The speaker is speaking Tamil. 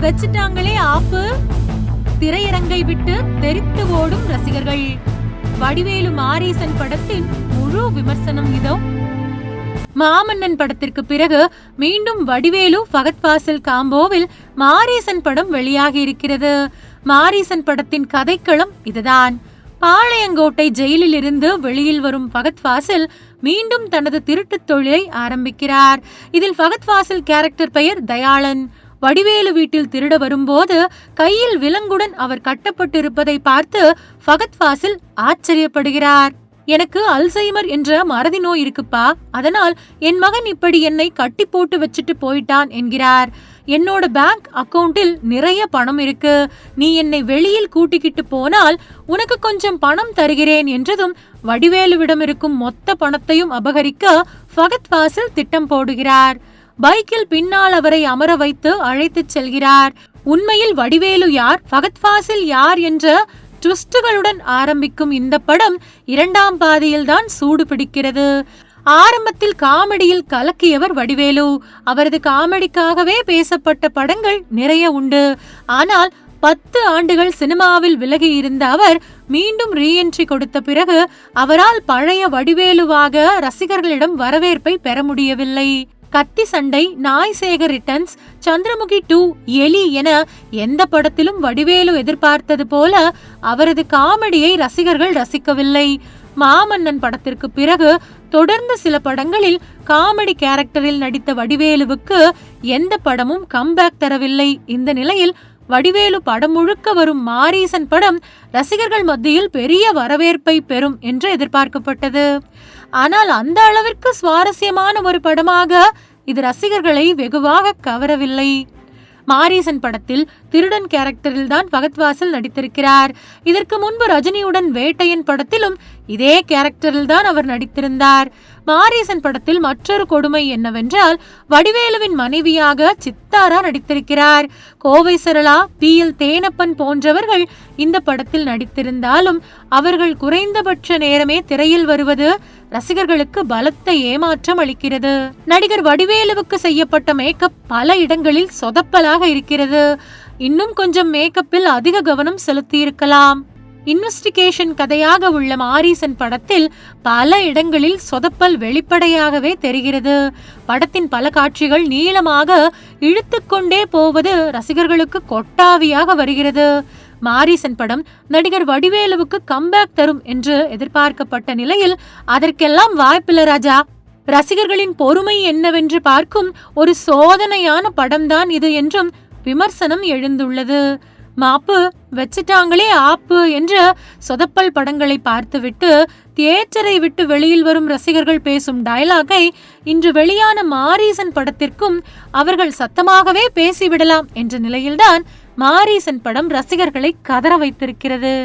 வச்சுட்டாங்களே ஆப்பு. திரையரங்கை விட்டு தெரித்து ஓடும் ரசிகர்கள். வடிவேலு மாரீசன் படத்தின் முழு விமர்சனம் இதோ. மாமன்னன் படத்திற்கு பிறகு மீண்டும் வடிவேலு ஃபகத் ஃபாசில் காம்போவில் மாரீசன் படம் வெளியாகி இருக்கிறது. மாரீசன் படத்தின் கதைக்களம் இதுதான். பாளையங்கோட்டை ஜெயிலில் இருந்து வெளியில் வரும் பகத் ஃபாசில் மீண்டும் தனது திருட்டுத் தொழிலை ஆரம்பிக்கிறார். இதில் பகத் ஃபாசில் கேரக்டர் பெயர் தயாளன். வடிவேலு வீட்டில் திருட வரும்போது கையில் விலங்குடன் அவர் கட்டப்பட்டிருப்பதை பார்த்து ஃபகத் ஃபாசில் ஆச்சரியப்படுகிறார். எனக்கு அல்சைமர் என்ற மறதி நோய் இருக்குப்பா. அதனால் என் மகன் இப்படி என்னை கட்டி போட்டு வச்சுட்டு போயிட்டான் என்கிறார். என்னோட பேங்க் அக்கவுண்டில் நிறைய பணம் இருக்கு. நீ என்னை வெளியில் கூட்டிக்கிட்டு போனால் உனக்கு கொஞ்சம் பணம் தருகிறேன் என்றதும் வடிவேலுவிடம் இருக்கும் மொத்த பணத்தையும் அபகரிக்க ஃபகத் ஃபாசில் திட்டம் போடுகிறார். பைக்கில் பின்னால் அவரை அமர வைத்து அழைத்துச் செல்கிறார். உண்மையில் வடிவேலு யார்? ஃபகத் ஃபாசில் யார் என்ற ட்விஸ்டுகளுடன் ஆரம்பிக்கும் இந்த படம் இரண்டாம் பாதியில் தான் சூடு பிடிக்கிறது. ஆரம்பத்தில் காமெடியில் கலக்கியவர் வடிவேலு. அவரது காமெடிக்காகவே பேசப்பட்ட படங்கள் நிறைய உண்டு. ஆனால் பத்து ஆண்டுகள் சினிமாவில் விலகி இருந்த அவர் மீண்டும் ரீஎன்ட்ரி கொடுத்த பிறகு அவரால் பழைய வடிவேலுவாக ரசிகர்களிடம் வரவேற்பை பெற முடியவில்லை. கத்தி சண்டை நாய் சேகர் ரிட்டர்ன்ஸ் சந்திரமுகி டூ எலி என எந்த படத்திலும் வடிவேலு எதிர்பார்த்தது போல அவரது காமெடியை ரசிகர்கள் ரசிக்கவில்லை. மாமன்னன் படத்திற்கு பிறகு தொடர்ந்து சில படங்களில் காமெடி கேரக்டரில் நடித்த வடிவேலுவுக்கு எந்த படமும் கம்பேக் தரவில்லை. இந்த நிலையில் வடிவேலு படம் முழுக்க வரும் மாரீசன் படம் ரசிகர்கள் மத்தியில் பெரிய வரவேற்பை பெறும் என்று எதிர்பார்க்கப்பட்டது. ஆனால் அந்த அளவிற்கு சுவாரஸ்யமான ஒரு படமாக இது ரசிகர்களை வெகுவாக கவரவில்லை. மாரீசன் படத்தில் திருடன் கேரக்டரில் தான் பகத்வாசல் நடித்திருக்கிறார். இதற்கு முன்பு ரஜினியுடன் வேட்டையன் படத்திலும் இதே கேரக்டரில் தான் அவர் நடித்திருந்தார். மாரீசன் படத்தில் மற்றொரு கொடுமை என்னவென்றால் வடிவேலுவின் மனைவியாக சித்தாரா நடித்திருக்கிறார். கோவை சரளா பி. எல். தேனப்பன் போன்றவர்கள் இந்த படத்தில் நடித்திருந்தாலும் அவர்கள் குறைந்தபட்ச நேரமே திரையில் வருவது ரசிகர்களுக்கு பலத்த ஏமாற்றம் அளிக்கிறது. நடிகர் வடிவேலுவுக்கு செய்யப்பட்ட மேக்கப் பல இடங்களில் சொதப்பலாக இருக்கிறது. இன்னும் கொஞ்சம் மேக்கப்பில் அதிக கவனம் செலுத்தியிருக்கலாம். இன்வெஸ்டிகேஷன் கதையாக உள்ள மாரீசன் படத்தில் பல இடங்களில் சொதப்பல் வெளிப்படையாகவே தெரிகிறது. படத்தின் பல காட்சிகள் நீளமாக இழுத்துக்கொண்டே போவது ரசிகர்களுக்கு கொட்டாவியாக வருகிறது. மாரிசன் படம் நடிகர் வடிவேலுவுக்கு கம்பேக் தரும் என்று எதிர்பார்க்கப்பட்ட நிலையில் அதற்கெல்லாம் வாய்ப்பில்லை ராஜா. ரசிகர்களின் பொறுமை என்னவென்று பார்க்கும் ஒரு சோதனையான படம்தான் இது என்றும் விமர்சனம் எழுந்துள்ளது. மாப்பு வச்சிட்டாங்களே ஆப்பு என்ற சொதப்பல் படங்களை பார்த்துவிட்டு தியேட்டரை விட்டு வெளியில் வரும் ரசிகர்கள் பேசும் டயலாகை இன்று வெளியான மாரீசன் படத்திற்கும் அவர்கள் சத்தமாகவே பேசிவிடலாம் என்ற நிலையில்தான் மாரீசன் படம் ரசிகர்களை கதற வைத்திருக்கிறது.